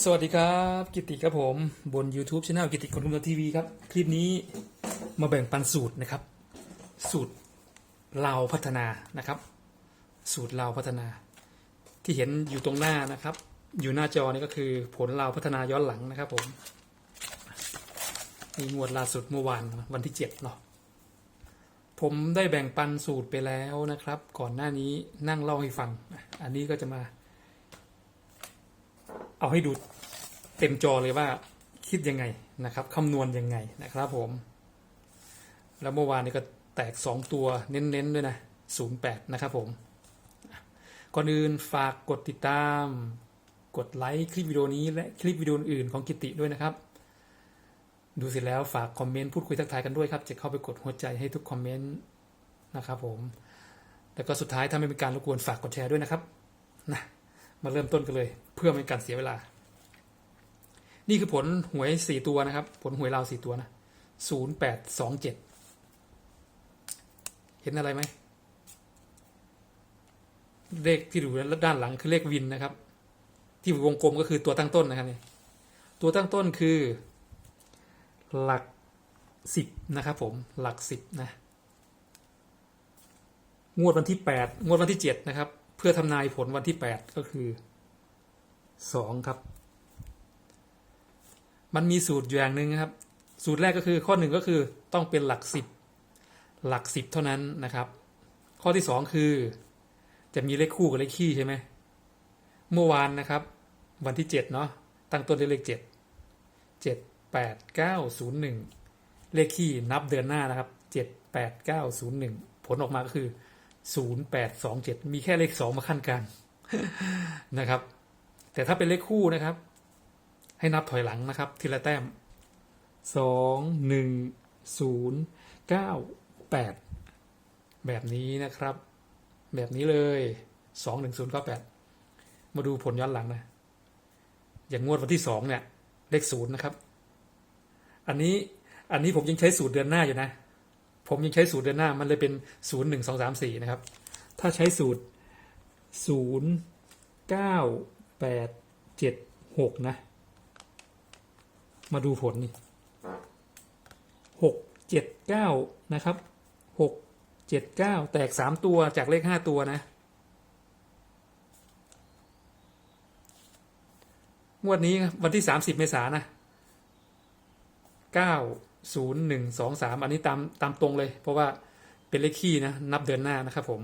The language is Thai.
สวัสดีครับ กิติครับผมบน YouTube Channel กิติคนทุนทีวีครับ คลิปนี้มาแบ่งปันสูตรนะครับ สูตรเราพัฒนานะครับ สูตรเราพัฒนา ที่เห็นอยู่ตรงหน้านะครับ อยู่หน้าจอนี่ก็คือผลเราพัฒนาย้อนหลังนะครับผมนี่งวดล่าสุดเมื่อวานวันที่เจ็ดเนาะผมได้แบ่งปันสูตรไปแล้วนะครับ ก่อนหน้านี้นั่งเล่าให้ฟัง อันนี้ก็จะมา เอาให้ดูเต็มจอเลยว่าคิดยังไงนะครับคำนวณยังไงนะครับผม แล้วเมื่อวานนี้ก็แตก 2 ตัวเน้นๆด้วยนะ 08 นะครับผม ก่อนอื่นฝากกดติดตาม กดไลค์คลิปวิดีโอนี้และคลิปวิดีโออื่นของกิติด้วยนะครับ ดูเสร็จแล้วฝากคอมเมนต์พูดคุยทักทายกันด้วยครับ จะเข้าไปกดหัวใจให้ทุกคอมเมนต์นะครับผม แล้วก็สุดท้ายถ้าไม่มีการรบกวนฝากกดแชร์ด้วยนะครับนะมาเริ่มต้นกันเลย พื่อไม่ให้การเสียเวลา นี่คือผลหวยสี่ตัวนะครับ ผลหวยลาวสี่ตัวนะศูนย์แปดสองเจ็ดเห็นอะไรไหม เลขที่อยู่ด้านหลังคือเลขวินนะครับ ที่วงกลมก็คือตัวตั้งต้นนะครับนี่ตัวตั้งต้นคือ หลักสิบนะครับผมหลักสิบนะงวดวันที่แปดงวดวันที่เจ็ดนะครับ เพื่อทำนายผลวันที่แปดก็คือ สองครับ มันมีสูตรอย่างหนึ่งครับ สูตรแรกก็คือข้อหนึ่งก็คือต้องเป็นหลักสิบหลักสิบเท่านั้นนะครับ ข้อที่สองคือ จะมีเลขคู่กับเลขคี่ใช่ไหมเมื่อวานนะครับ วันที่เจ็ดเนาะตั้งต้นด้วยเลขเจ็ดเจ็ดแปดเก้าศูนย์หนึ่งเลขคี่นับเดือนหน้านะครับเจ็ดแปดเก้าศูนย์หนึ่งผลออกมาก็คือศูนย์แปดสองเจ็ดมีแค่เลขสองมาขั้นกลางนะครับ แต่ถ้าเป็นเลขคู่นะครับ ให้นับถอยหลังนะครับ ทีละแต้มสองหนึ่งศูนย์เก้าแปดแบบนี้นะครับ แบบนี้เลยสองหนึ่งศูนย์เก้าแปดมาดูผลย้อนหลังนะ อย่างงวดวันที่สองเนี่ย เลขศูนย์นะครับ อันนี้อันนี้ผมยังใช้สูตรเดือนหน้าอยู่นะ ผมยังใช้สูตรเดือนหน้ามันเลยเป็นศูนย์หนึ่งสองสามสี่นะครับ ถ้าใช้สูตรศูนย์เก้า แปดเจ็ดหกนะ มาดูผลนี่หกเจ็ดเก้านะครับหกเจ็ดเก้าแตกสามตัวจากเลขห้าตัวนะงวดนี้วันที่สามสิบเมษายนนะเก้าศูนย์หนึ่งสองสามอันนี้ตามตามตรงเลย เพราะว่าเป็นเลขคี่นะ นับเดือนหน้านะครับผม